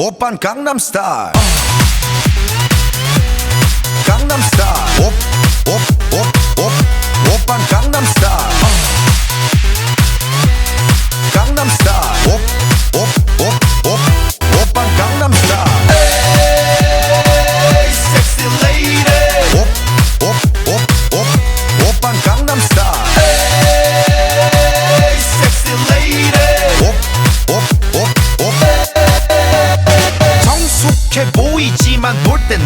오빤 강남스타일 강남스타일 옵옵옵옵 오빤 강남스타일 강남스타일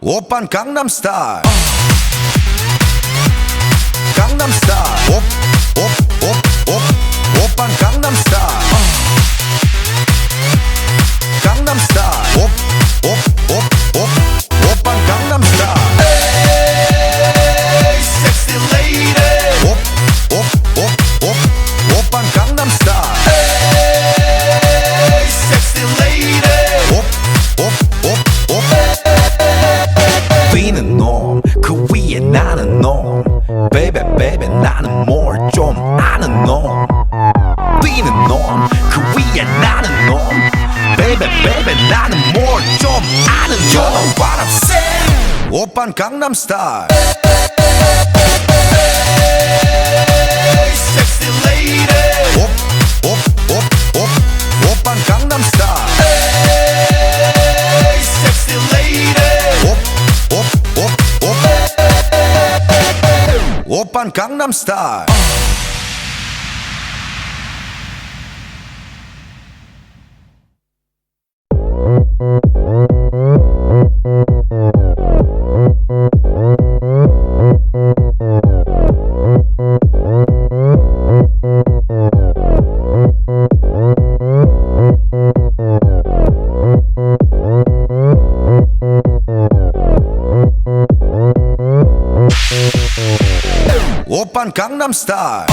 오빤 강남스타일 강남스타일 뛰는 놈그 위에 나는 놈 베이베 베이베 나는 뭘 좀 아는 놈 뛰는 놈그 위에 나는 놈 베이베 베이베 나는 뭘 좀 아는 놈 You know what I'm saying 오빤 강남스타일 Sexy lady Open Gangnam Style. 오빤 강남스타일